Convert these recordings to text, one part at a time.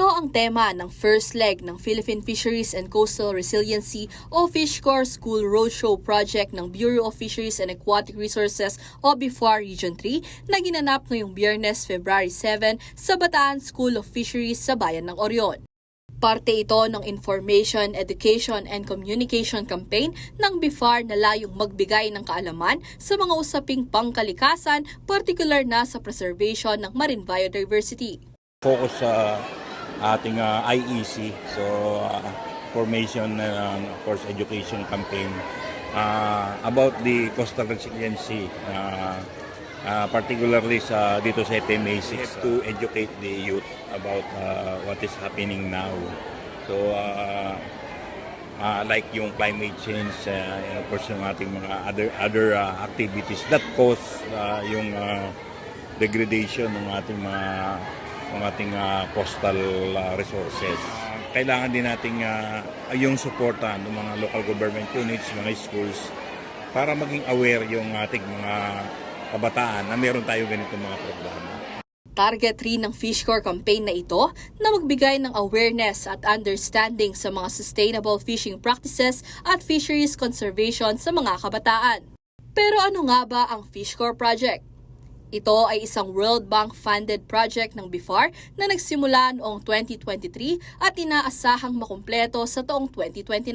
Ito ang tema ng first leg ng Philippine Fisheries and Coastal Resiliency o Fishcore School Roadshow Project ng Bureau of Fisheries and Aquatic Resources o BIFAR Region 3 na ginanap ngayong Biyernes, February 7 sa Bataan School of Fisheries sa Bayan ng Orion. Parte ito ng Information, Education and Communication Campaign ng BIFAR na layong magbigay ng kaalaman sa mga usaping pangkalikasan, particular na sa preservation ng marine biodiversity. focus sa ating uh, IEC so uh, formation and of course education campaign uh, about the coastal resiliency uh, uh, particularly sa dito sa TMA6 to educate the youth about uh, what is happening now. So uh, uh, like yung climate change uh, and of course yung ating mga other other uh, activities that cause uh, yung uh, degradation ng ating mga ng ating uh, coastal uh, resources. Kailangan din nating uh, yung suporta ng mga local government units, mga schools para maging aware yung ating mga kabataan na meron tayo ganitong mga programa. Target rin ng Fishcore campaign na ito na magbigay ng awareness at understanding sa mga sustainable fishing practices at fisheries conservation sa mga kabataan. Pero ano nga ba ang Fishcore Project? Ito ay isang World Bank funded project ng BIFAR na nagsimula noong 2023 at inaasahang makumpleto sa taong 2029.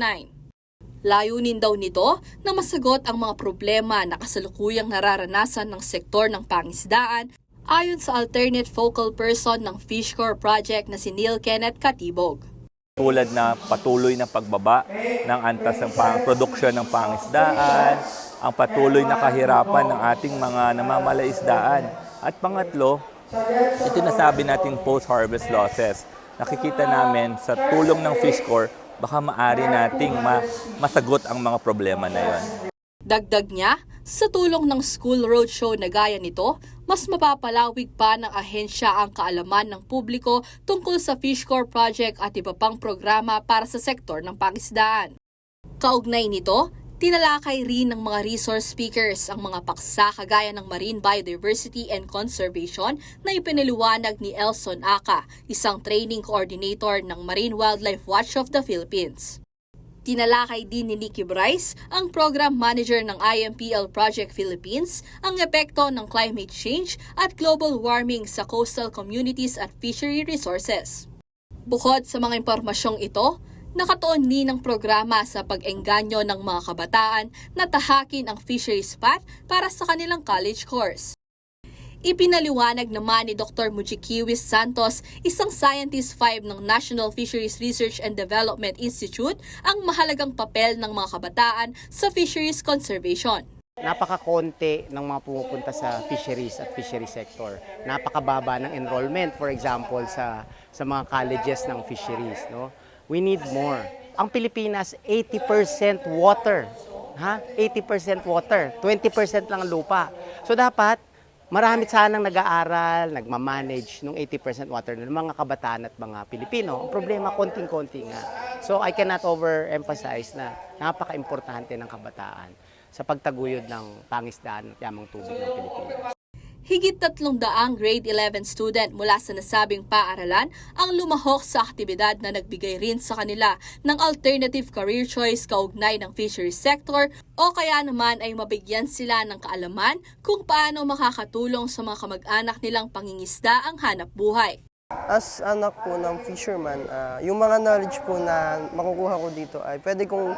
Layunin daw nito na masagot ang mga problema na kasalukuyang nararanasan ng sektor ng pangisdaan ayon sa alternate focal person ng Fishcore Project na si Neil Kenneth Katibog. tulad na patuloy na pagbaba ng antas ng pang produksyon ng pangisdaan, ang patuloy na kahirapan ng ating mga namamalaisdaan. At pangatlo, ito nasabi nating post-harvest losses. Nakikita namin sa tulong ng Fish Corps, baka maari nating ma- masagot ang mga problema na yon. Dagdag niya, sa tulong ng school roadshow na gaya nito, mas mapapalawig pa ng ahensya ang kaalaman ng publiko tungkol sa Fishcore Project at iba pang programa para sa sektor ng pangisdaan. Kaugnay nito, tinalakay rin ng mga resource speakers ang mga paksa kagaya ng marine biodiversity and conservation na ipinaliwanag ni Elson Aka, isang training coordinator ng Marine Wildlife Watch of the Philippines. Tinalakay din ni Nikki Bryce, ang program manager ng IMPL Project Philippines, ang epekto ng climate change at global warming sa coastal communities at fishery resources. Bukod sa mga impormasyong ito, nakatuon din ng programa sa pag-engganyo ng mga kabataan na tahakin ang fisheries path para sa kanilang college course. Ipinaliwanag naman ni Dr. Mujikiwis Santos, isang Scientist 5 ng National Fisheries Research and Development Institute, ang mahalagang papel ng mga kabataan sa fisheries conservation. Napakakonti ng mga pumupunta sa fisheries at fishery sector. Napakababa ng enrollment, for example, sa, sa mga colleges ng fisheries. No? We need more. Ang Pilipinas, 80% water. Ha? 80% water. 20% lang lupa. So dapat, marami sanang nag-aaral, nagmamanage ng 80% water ng mga kabataan at mga Pilipino. Ang problema, konting-konti nga. So I cannot overemphasize na napaka-importante ng kabataan sa pagtaguyod ng pangisdaan at yamang tubig ng Pilipinas. Higit tatlong daang grade 11 student mula sa nasabing paaralan ang lumahok sa aktibidad na nagbigay rin sa kanila ng alternative career choice kaugnay ng fisheries sector o kaya naman ay mabigyan sila ng kaalaman kung paano makakatulong sa mga kamag-anak nilang pangingisda ang hanap buhay. As anak po ng fisherman, ah, yung mga knowledge po na makukuha ko dito ay pwede kong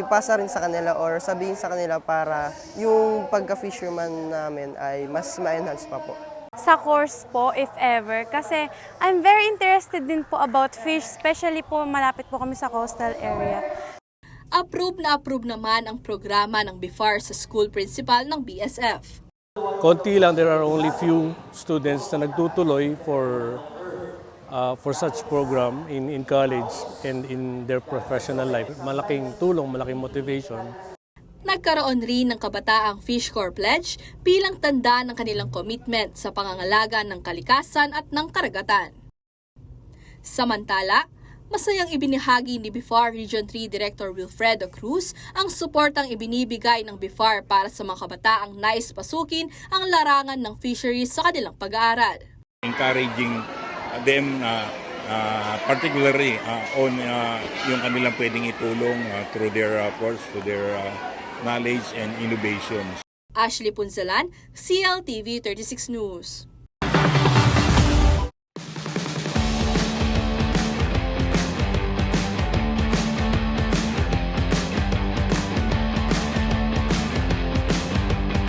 ipasa rin sa kanila or sabihin sa kanila para yung pagka-fisherman namin ay mas ma-enhance pa po. sa course po, if ever. Kasi I'm very interested din po about fish, especially po malapit po kami sa coastal area. Approve na approve naman ang programa ng BIFAR sa school principal ng BSF. Konti lang, there are only few students na nagtutuloy for uh, for such program in, in college and in their professional life. Malaking tulong, malaking motivation. Nagkaroon rin ng kabataang Fish Corps Pledge bilang tanda ng kanilang commitment sa pangangalaga ng kalikasan at ng karagatan. Samantala, masayang ibinahagi ni BIFAR Region 3 Director Wilfredo Cruz ang suportang ibinibigay ng BIFAR para sa mga kabataang nais pasukin ang larangan ng fisheries sa kanilang pag-aaral. Encouraging them na uh, particularly uh, on uh, yung kanilang pwedeng itulong uh, through their uh, course, to their uh, knowledge and innovations. Ashley Punzalan, CLTV 36 News.